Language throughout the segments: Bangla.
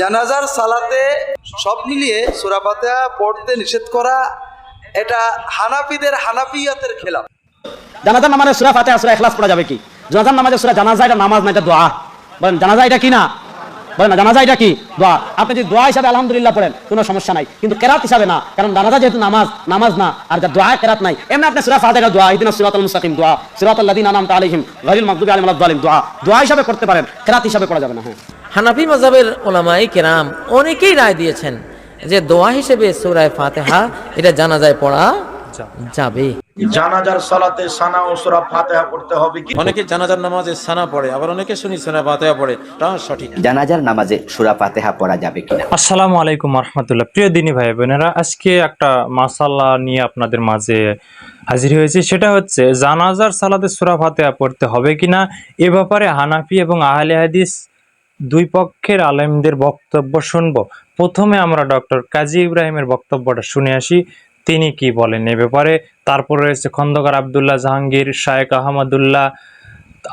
জানাজার সালাতে সব মিলিয়ে সূরা পড়তে নিষেধ করা, এটা হানাফিদের হানাফিয়াতের খেলাফ। জানাজার নামাজে সুরা ইখলাস পড়া যাবে কি? জানাজার নামাজে সুরা জানাজা এটা নামাজ না, এটা দোয়া। বলেন, জানাজা এটা কি না? বলেন না জানাজা এটা কি? দোয়া। আপনি যদি দোয়া হিসাবে আলহামদুলিল্লাহ পড়েন, কোনো সমস্যা নাই। কিন্তু কেরাত হিসাবে না, কারণ জানাজা যেহেতু নামাজ নামাজ না, আর যা দোয়া কেরাত নাই, এমনি আপনি সুরা ফাতিহা দোয়া মুস্তাকিম দোয়া আলাইহিম মাগদুবি আলাইহিম দোয়া। দোয়া হিসাবে করতে পারেন, কেরাত হিসাবে পড়া যাবে না হ্যাঁ। হানাফি মজাবের ওলামাই কেরাম অনেকেই রায় দিয়েছেন যে দোয়া হিসেবে সুরায় ফাতেহা এটা জানা যায় পড়া যাবে। জানাজার সালাতে সানা ও সূরা ফাতিহা পড়তে হবে কি? অনেকে জানাজার নামাজে সানা পড়ে আবার অনেকে শুনি সোনা বাতেয়া পড়ে তা সঠিক। জানাজার নামাজে সুরা ফাতেহা পড়া যাবে কিনা? আসসালামু আলাইকুম রহমতুল্লাহ প্রিয় দিনী ভাই বোনেরা আজকে একটা নিয়ে আপনাদের মাঝে হাজির হয়েছি। সেটা হচ্ছে জানাজার সালাতে সুরা ফাতেহা পড়তে হবে কিনা? এ ব্যাপারে হানাফি এবং আহলে হাদিস দুই পক্ষের আলেমদের বক্তব্য শুনব। প্রথমে আমরা ডক্টর কাজী ইব্রাহিমের বক্তব্যটা শুনে আসি। তিনি কি বলেন এ ব্যাপারে? তারপর রয়েছে খন্দকার আবদুল্লাহ জাহাঙ্গীর শায়েক আহমদুল্লাহ,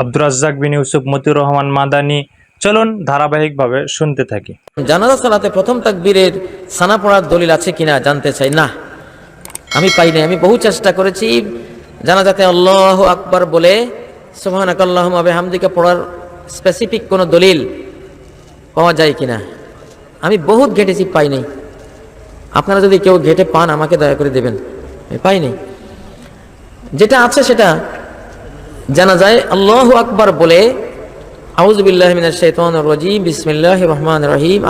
আব্দুর রাজ্জাক বিন ইউসুফ, মতিউর রহমান মাদানি। চলুন ধারাবাহিকভাবে শুনতে থাকি। জানাজা সালাতে প্রথম তাকবীরের সানা পড়ার দলিল আছে কিনা জানতে চাই। না, আমি পাই নাই। আমি বহু চেষ্টা করেছি। জানাজাতে আল্লাহ আকবার বলে সোহানাক আল্লাহ হামদিকে পড়ার স্পেসিফিক কোনো দলিল পাওয়া যায় কিনা? আমি বহুত ঘেটেছি, পাই নাই। আপনারা যদি কেউ ঘেটে পান, আমাকে দয়া করে দেবেন। পাই নাই। যেটা আছে সেটা জানা যায়, আল্লাহ আকবার বলে আউজবিল্লাহ মিনাশ শাইতানির রাজিম, বিসমিল্লাহির রহমানির রহিম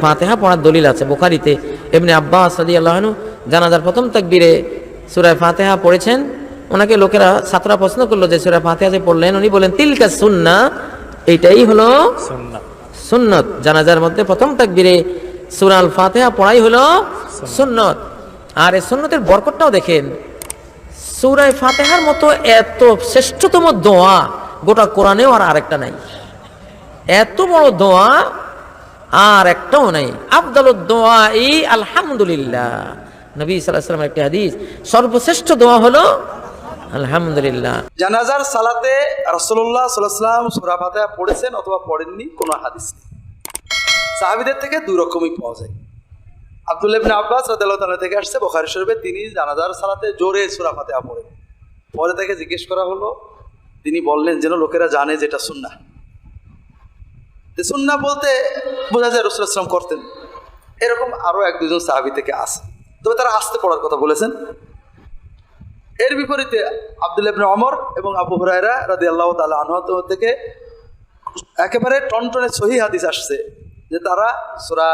ফাতিহা পড়ার দলিল আছে বুখারীতে। আনহু জানাজার প্রথম তাকবীরে সূরা ফাতিহা পড়েছেন। ওনাকে লোকেরা ছাত্ররা প্রশ্ন করল যে, সূরা ফাতিহা যে পড়লেন? উনি বলেন তিলকা সুন্নাহ এইটাই হলো সুন্নত। জানাজার মধ্যে প্রথম তাকবীরে সূরা আল ফাতিহা পড়াই হলো সুন্নত। আর এই সুন্নতের বরকতটাও দেখেন সূরায় ফাতেহার মতো এত শ্রেষ্ঠতম দোয়া গোটা কোরআনেও আর আরেকটা নাই। এত বড় দোয়া আর একটাও নাই। আফদাল দোয়া এই আলহামদুলিল্লাহ। নবী সাল্লাহ সাল্লামের একটি হাদিস সর্বশ্রেষ্ঠ দোয়া হলো আলহামদুলিল্লাহ। জানাজার সালাতে পড়েছেন অথবা পড়েননি, কোনো হাদিস সাহাবীদের থেকে দুই রকমই পাওয়া যায়। আব্দুল্লাহ ইবনে আব্বাস রাদিয়াল্লাহু থেকে আসছে, বুখারী শরীফে তিনি জানাজার সালাতে জোরে সূরা ফাতিহা পড়েন। পরে তাকে জিজ্ঞেস করা হলো, তিনি বললেন যেন লোকেরা জানে যেটা সুন্নাহ। যে সুন্নাহ বলতে বোঝা যায় রাসূলুল্লাহ সাল্লাম করতেন। এরকম আরও এক দুজন সাহাবি থেকে আসে। তবে তারা আসতে পড়ার কথা বলেছেন। এর বিপরীতে আব্দুল ইবনে অমর এবং আবু হুরায়রা রাদি আল্লাহ তালা আনহত থেকে একেবারে টনটনে সহি হাদিস আসছে যে তারা সোরা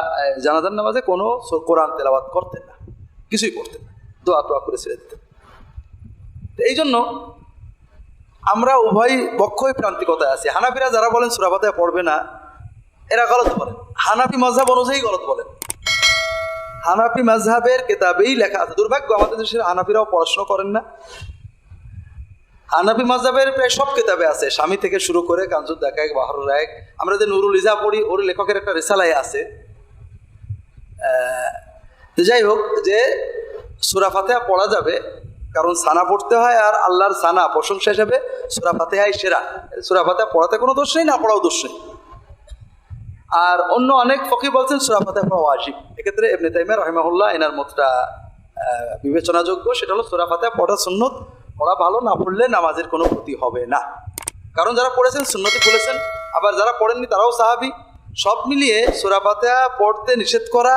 জানাজার নামাজে কোনো কোরআন তেলাওয়াত করতেন না। কিছুই করতেন না। দোয়া টোয়া করে ছেড়ে দিতেন। এই জন্য আমরা উভয় পক্ষই প্রান্তিকতায় আছি। হানাফিরা যারা বলেন সুরাফাতে পড়বে না, এরা গলত বলেন। হানাফি মজাব অনুযায়ী গলত বলেন। হানাফি মাজহাবের কেতাবেই লেখা আছে। দুর্ভাগ্য, আমাদের দেশের হানাফিরাও পড়াশোনা করেন না। হানাফি মাজহাবের প্রায় সব কেতাবে আছে। স্বামী থেকে শুরু করে কাঞ্জুর দেখায় বাহরুল রায়ক আমরা যে নুরুল ইজা পড়ি, ওর লেখকের একটা রেসালাই আছে। যাই হোক, যে সুরা ফাতেহা পড়া যাবে, কারণ সানা পড়তে হয় আর আল্লাহর সানা প্রশংসা হিসেবে সুরা ফাতেহাই সেরা। সুরা ফাতেহা পড়াতে কোনো দোষ নেই, না পড়াও দোষ নেই। আর অন্য অনেক ফকি বলছেন সুরা ফাতেহা পড়া ওয়াজিব। এক্ষেত্রে এমনি তাইমে রহিমাহুল্লাহ এনার মতটা বিবেচনাযোগ্য। সেটা হলো সুরা ফাতেহা পড়া সুন্নত, পড়া ভালো, না পড়লে নামাজের কোনো ক্ষতি হবে না। কারণ যারা পড়েছেন সুন্নতি বলেছেন আবার যারা পড়েননি তারাও সাহাবি। সব মিলিয়ে সুরা পড়তে নিষেধ করা,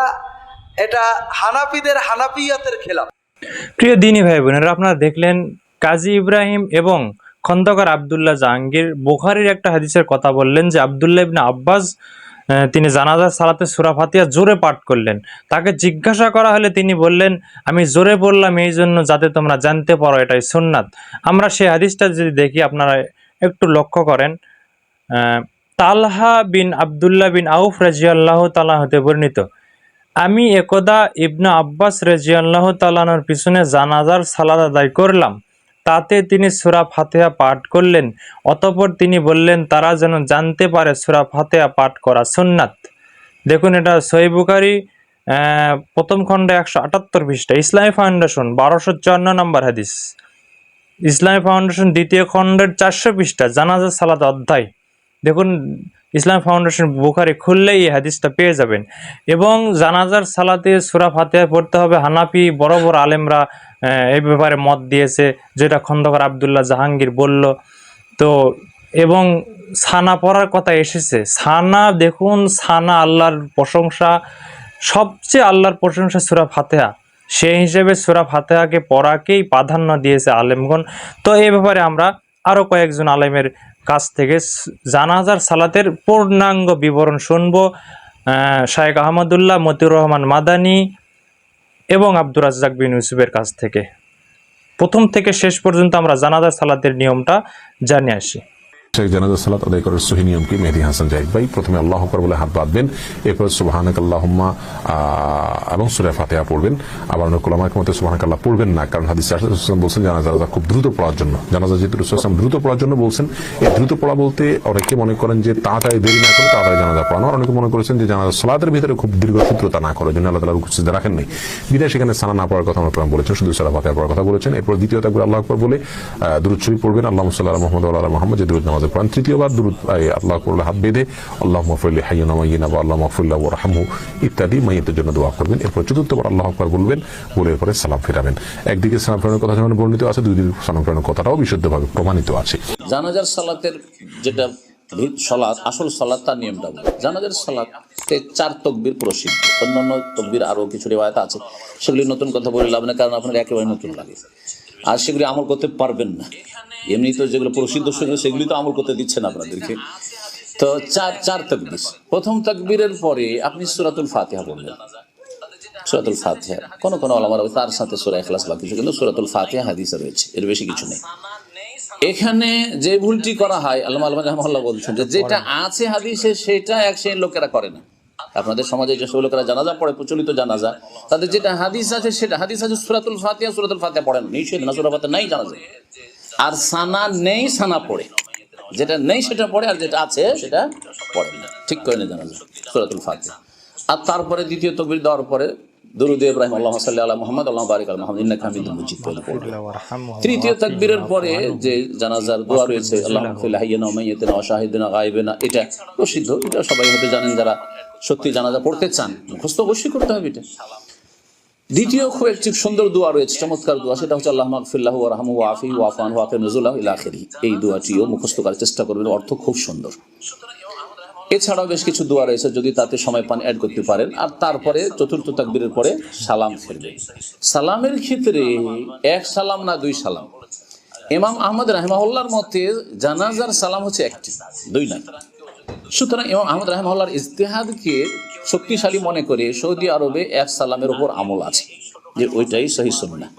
এটা হানাফিদের হানাফিয়াতের খেলাফ। প্রিয় দিনী ভাই বোনেরা, আপনারা দেখলেন কাজী ইব্রাহিম এবং খন্দকার আবদুল্লাহ জাহাঙ্গীর বুখারির একটা হাদিসের কথা বললেন যে আবদুল্লাহ ইবনে আব্বাস তিনি জানাজার সালাতে সুরা ফাতিহা জোরে পাঠ করলেন। তাকে জিজ্ঞাসা করা হলে তিনি বললেন, আমি জোরে বললাম এই জন্য যাতে তোমরা জানতে পারো এটাই সুন্নাত। আমরা সেই হাদিসটা যদি দেখি, আপনারা একটু লক্ষ্য করেন তালহা বিন আবদুল্লাহ বিন আউফ রাজিয়াল্লাহ তালা হতে বর্ণিত, আমি একদা ইবনা আব্বাস রেজিয়াল্লাহ তালানোর পিছনে জানাজার সালাদ আদায় করলাম। তাতে তিনি সুরা ফাতেহা পাঠ করলেন। অতপর তিনি বললেন তারা যেন জানতে পারে সুরা ফাতেহা পাঠ করা সুন্নাত। দেখুন এটা সহি বুখারি আহ, প্রথম খণ্ডে একশো আটাত্তর পৃষ্ঠা। ইসলামী ফাউন্ডেশন বারোশো চুয়ান্ন নম্বর হাদিস। ইসলামী ফাউন্ডেশন দ্বিতীয় খণ্ডের চারশো পৃষ্ঠা জানাজা সালাদ অধ্যায়। দেখুন ইসলাম ফাউন্ডেশন বুখারি খুললেই এই হাদিসটা পেয়ে যাবেন। এবং জানাজার সালাতে সুরা ফাতেহা পড়তে হবে। হানাফি বড় বড় আলেমরা এই ব্যাপারে মত দিয়েছে, যেটা খন্দকার আবদুল্লাহ জাহাঙ্গীর বলল। তো, এবং ছানা পড়ার কথা এসেছে। ছানা দেখুন ছানা আল্লাহর প্রশংসা, সবচেয়ে আল্লাহর প্রশংসা সুরা ফাতেহা। সেই হিসেবে সুরা ফাতেহাকে পড়াকেই প্রাধান্য দিয়েছে আলেমগণ। তো এই ব্যাপারে আমরা আরও কয়েকজন আলেমের কাছ থেকে জানাজার সালাতের পূর্ণাঙ্গ বিবরণ শুনব। শায়েক আহমদুল্লাহ, মতিউর রহমান মাদানি এবং আব্দুর রাজ্জাক বিন ইউসুফের কাছ থেকে। প্রথম থেকে শেষ পর্যন্ত আমরা জানাজার সালাতের নিয়মটা জানিয়ে আসি। শেখ জানাজা, সালাত আদায় করার সহি নিয়ম কি মেহেদি হাসান জাহিদ ভাই প্রথমে আল্লাহ আকবর বলে হাত বাঁধবেন, এরপর সুবাহানাক আল্লাহম্মা এবং সুরে ফাতেহা পড়বেন। আবার কোলামার মধ্যে সুবাহানাক আল্লাহ পড়বেন না, কারণ হাদিস রাসূল বলছেন, জানাজা খুব দ্রুত পড়ার জন্য। জানাজা যেহেতু রসুলাম দ্রুত পড়ার জন্য বলছেন, এই দ্রুত পড়া বলতে অনেকে মনে করেন যে তাড়াতাড়ি দেরি না করে তাড়াতাড়ি জানাজা পড়ানো। অনেকে মনে করেছেন যে জানাজা সালাতের ভিতরে খুব দীর্ঘ সূত্রতা না করার জন্য আল্লাহ তালা উপস্থিত রাখেন নাই বিদায় সেখানে সানা না পড়ার কথা আমরা বলেছেন, শুধু সালা ফাতেহা পড়ার কথা বলেছেন। এরপর দ্বিতীয় তাকবির আল্লাহ আকবর বলে দুরুদ শরীফ পড়বেন। আল্লাহ সাল্লাহ মোহাম্মদ আল্লাহ মোহাম্মদ, যে দুরুদ নামাজে পড়েন তৃতীয়বার দুরুদ আল্লাহ করলে হাত বেঁধে আল্লাহ মফরুল্লি হাইয়না মাইয়িনা বা আল্লাহ মফরুল্লাহ ও রাহামু ইত্যাদি মাইয়তের জন্য দোয়া করবেন। এরপর চতুর্থবার আল্লাহ আকবর বলবেন, বলে এরপরে সালাম ফেরাবেন। একদিকে সালাম ফেরানোর কথা যেমন বর্ণিত আছে, দুই দিকে সালাম ফেরানোর কথাটাও বিশুদ্ধভাবে প্রমাণিত আছে। জানাজার সালাতের যেটা সলাৎ আসল সলাৎ তার নিয়মটা জানাজার সালাতে চার তকবির প্রসিদ্ধ। অন্যান্য তকবির আরও কিছু রেওয়ায়ত আছে। সেগুলি নতুন কথা বলে লাভ না কারণ আপনার একেবারে নতুন লাগে। আর সেগুলি আমল করতে পারবেন না। এমনি তো যেগুলো প্রসিদ্ধ সেগুলো সেগুলি তো আমল করতে দিচ্ছেন আপনাদেরকে। তো চার চার তকবির। প্রথম তকবীরের পরে আপনি সুরাতুল ফাতিহা বললেন সুরাতুল ফাতিহা। কোন কোন আলামার তার সাথে সুরা এখলাস বা কিছু কিন্তু সুরাতুল ফাতিহা হাদিসে রয়েছে। এর বেশি কিছু নেই। এখানে যে ভুলটি করা হয় আল্লাহ আলম রহমাল্লাহ বলছেন যে যেটা আছে হাদিসে, সেটা এক শ্রেণির লোকেরা করে না। আপনাদের সমাজে যেসব লোকেরা জানাজা পড়ে, প্রচলিত জানাজা, তাদের যেটা হাদিস আছে সেটা, হাদিস আছে সুরাতুল ফাতিয়া সুরাতুল ফাতিয়া পড়েন নিষেধ না, সুরা ফাতে নাই জানাজা। আর সানা নেই, সানা পড়ে। যেটা নেই সেটা পড়ে, আর যেটা আছে সেটা পড়ে না। ঠিক করে না জানাজা, সুরাতুল ফাতিয়া আর তারপরে দ্বিতীয় তবির দেওয়ার পরে দরুদ ইব্রাহিম আল্লাহ সাল্লি আলা মোহাম্মদ, আল্লাহ বারিক আল মোহাম্মদ পড়বে তৃতীয় তাকবীরের পরে যে জানাজার দোয়া রয়েছে, আল্লাহ গায়বিনা এটা প্রসিদ্ধ, এটা সবাই জানেন যারা সত্যি জানাজা পড়তে চান, মুখস্থ অবশ্যই করতে হবে এটা। দ্বিতীয় খুব একটি সুন্দর দোয়া রয়েছে, চমৎকার দোয়া, সেটা হচ্ছে আল্লাহ মাগফিল্লাহু ওয়া রাহমু ওয়া আফি ওয়া আফান ওয়া আকিম নুজুলাহ এই দোয়াটিও মুখস্থ করার চেষ্টা করবেন, অর্থ খুব সুন্দর। এছাড়াও বেশ কিছু দোয়া রয়েছে, যদি তাতে সময় পান অ্যাড করতে পারেন। আর তারপরে চতুর্থ তাকবীরের পরে সালাম ফিরবে। সালামের ক্ষেত্রে এক সালাম না দুই সালাম? ইমাম আহমদ রাহমাহুল্লাহর মতে জানাজার সালাম হচ্ছে একটি, দুই না সুতরাং ইমাম আহমদ রাহমাহুল্লাহর ইজতেহাদকে শক্তিশালী মনে করে সৌদি আরবে এক সালামের উপর আমল আছে, যে ওইটাই সহি সুন্নাহ।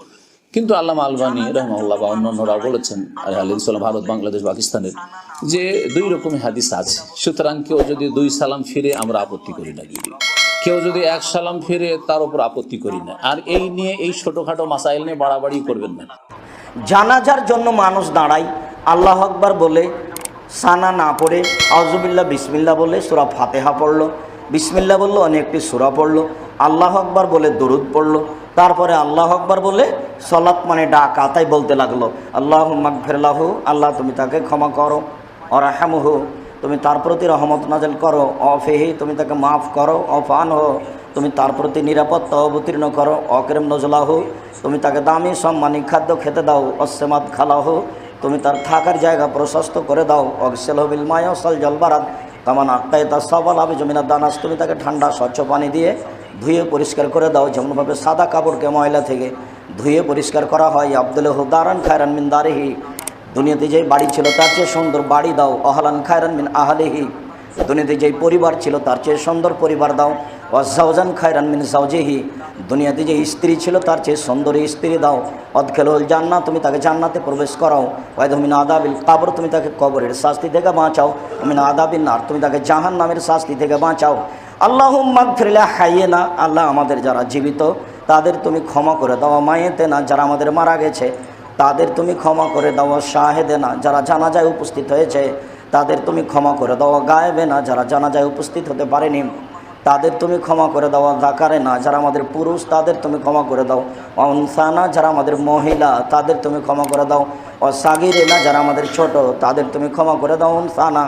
কিন্তু আল্লামা আলবানী রহমাউল্লাহ বা অন্যান্যরা বলেছেন আলিমসাল্লাম ভারত বাংলাদেশ পাকিস্তানের যে দুই রকমের হাদিস আছে। সুতরাং কেউ যদি দুই সালাম ফিরে আমরা আপত্তি করি না। কেউ যদি এক সালাম ফিরে তার উপর আপত্তি করি না। আর এই নিয়ে এই ছোটোখাটো মাসাইল নিয়ে বাড়াবাড়ি করবেন না। জানাজার জন্য মানুষ দাঁড়ায় আল্লাহ আকবার বলে সানা না পড়ে আউজুবিল্লাহ বিসমিল্লা বলে সুরা ফাতেহা পড়ল। বিসমিল্লা বলল অনেকটি সুরা পড়ল। আল্লাহ আকবার বলে দরুদ পড়ল। তারপরে আল্লাহ আকবার বলে সলাৎ মানে ডাকা, তাই বলতে লাগল আল্লাহ মাগফিরাহু আল্লাহ তুমি তাকে ক্ষমা করো, অরাহামহু, তুমি তার প্রতি রহমত নাজেল করো, অফেহি, তুমি তাকে মাফ করো অফান হো তুমি তার প্রতি নিরাপত্তা অবতীর্ণ করো, অকরেম নজলাহু, তুমি তাকে দামি সম্মানী খাদ্য খেতে দাও, অসেমাত খালাহু, তুমি তার থাকার জায়গা প্রশস্ত করে দাও অকসেল হবিল মায়সল জলবারাত, তামান আক্কাই তার সবাল হবে জমিনার দানাস তুমি তাকে ঠান্ডা স্বচ্ছ পানি দিয়ে ধুয়ে পরিষ্কার করে দাও যেমনভাবে সাদা কাপড়কে ময়লা থেকে ধুয়ে পরিষ্কার করা হয়। আব্দুল হুদারান খায়রান মিন দারিহি। দুনিয়াতে যেই বাড়ি ছিল তার চেয়ে সুন্দর বাড়ি দাও। অহলান খায়রান মিন আহলিহি। দুনিয়াতে যেই পরিবার ছিল তার চেয়ে সুন্দর পরিবার দাও। অজাউজান খায়রান মিন জাউজেহি দুনিয়াতে যে স্ত্রী ছিল তার চেয়ে সুন্দর স্ত্রী দাও। অদখেল জান্নাত, তুমি তাকে জান্নাতে প্রবেশ করাও। ওয়াইদমিন আদাবিল কাবর, তুমি তাকে কবরের শাস্তি থেকে বাঁচাও। মিন আদাবিন নার, তুমি তাকে জাহান নামের শাস্তি থেকে বাঁচাও। আল্লাহ মাগফিরিলা হাইয়ে না আল্লাহ আমাদের যারা জীবিত, তাদের তুমি ক্ষমা করে দাও। মায়েতে না, যারা আমাদের মারা গেছে, তাদের তুমি ক্ষমা করে দাও। শাহেদে না, যারা জানাজায় উপস্থিত হয়েছে, তাদের তুমি ক্ষমা করে দাও। গায়েবে না, যারা জানাজায় উপস্থিত হতে পারেনি, তাদের তুমি ক্ষমা করে দাও। দাকারে না, যারা আমাদের পুরুষ, তাদের তুমি ক্ষমা করে দাও। অনসানা যারা আমাদের মহিলা, তাদের তুমি ক্ষমা করে দাও। অসাগিরে না, যারা আমাদের ছোট, তাদের তুমি ক্ষমা করে দাও। অনসানা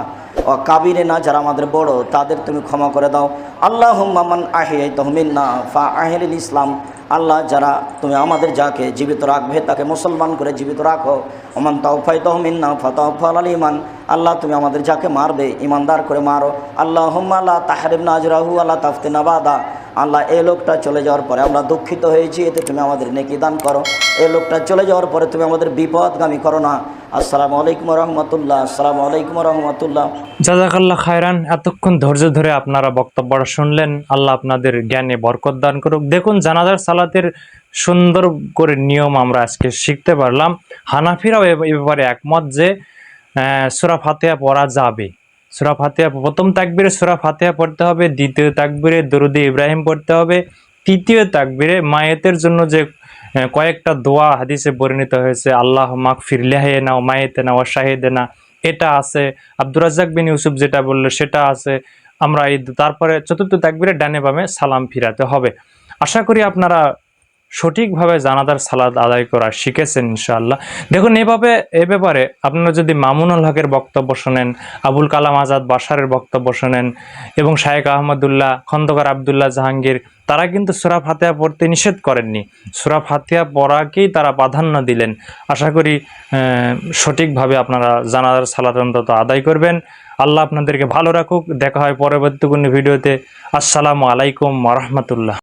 ও কাবিরে না, যারা আমাদের বড়, তাদের তুমি ক্ষমা করে দাও। আল্লাহ হুম্মান আহে তহমিন না ফা আহিল ইসলাম। আল্লাহ, যারা তুমি আমাদের যাকে জীবিত রাখবে, তাকে মুসলমান করে জীবিত রাখো। ওমান তাওফাই তহমিন না তাওফা আল ইমান। আল্লাহ তুমি আমাদের যাকে মারবে, ইমানদার করে মারো। আল্লাহ আল্লাহ তাহারিম নাজরাহু আল্লাহ তাফতে নাবাদা আল্লাহ এই লোকটা চলে যাওয়ার পরে আমরা দুঃখিত হয়েছি, এতে তুমি আমাদের নেকি দান করো। এই লোকটা চলে যাওয়ার পরে তুমি আমাদের বিপদগামী করো না। আসসালামু আলাইকুম রহমতুল্লাহ, আসসালামু আলাইকুম রহমতুল্লাহ। জাজাকাল্লাহ খায়রান, এতক্ষণ ধৈর্য ধরে আপনারা বক্তব্যটা শুনলেন। আল্লাহ আপনাদের জ্ঞানে বরকত দান করুক। দেখুন, জানাজার সালাতের সুন্দর করে নিয়ম আমরা আজকে শিখতে পারলাম। হানাফিরাও এ ব্যাপারে একমত যে সুরা ফাতেহা পড়া যাবে। সুরা ফাতেহা, প্রথম তাকবিরে সুরা ফাতেহা পড়তে হবে, দ্বিতীয় তাকবিরে দরুদি ইব্রাহিম পড়তে হবে, তৃতীয় তাকবিরে মায়েতের জন্য যে কয়েকটা দোয়া হাদিসে পরিণত হয়েছে, আল্লাহ মাক ফিরলেহে নাও মায়েতে নাও শাহেদে না এটা আছে, আব্দুর রাজ্জাক বিন ইউসুফ যেটা বলল, সেটা আছে। আমরা এই তারপরে চতুর্থ তাকবিরে ডানে বামে সালাম ফিরাতে হবে। আশা করি আপনারা সঠিকভাবে জানাদার সালাদ আদায় করা শিখেছেন ইনশাআল্লাহ। দেখুন, এভাবে, এ ব্যাপারে আপনারা যদি মামুনুল হকের বক্তব্য শোনেন, আবুল কালাম আজাদ বাসারের বক্তব্য শোনেন এবং শায়েক আহমদুল্লাহ, খন্দকার আবদুল্লাহ জাহাঙ্গীর, তারা কিন্তু সুরা ফাতেহা পড়তে নিষেধ করেননি। সুরা ফাতেহা পড়াকেই তারা প্রাধান্য দিলেন। আশা করি সঠিকভাবে আপনারা জানাদার সালাত অন্তত আদায় করবেন। আল্লাহ আপনাদেরকে ভালো রাখুক। দেখা হয় পরবর্তী কোনো ভিডিওতে। আসসালামু আলাইকুম রহমতুল্লাহ।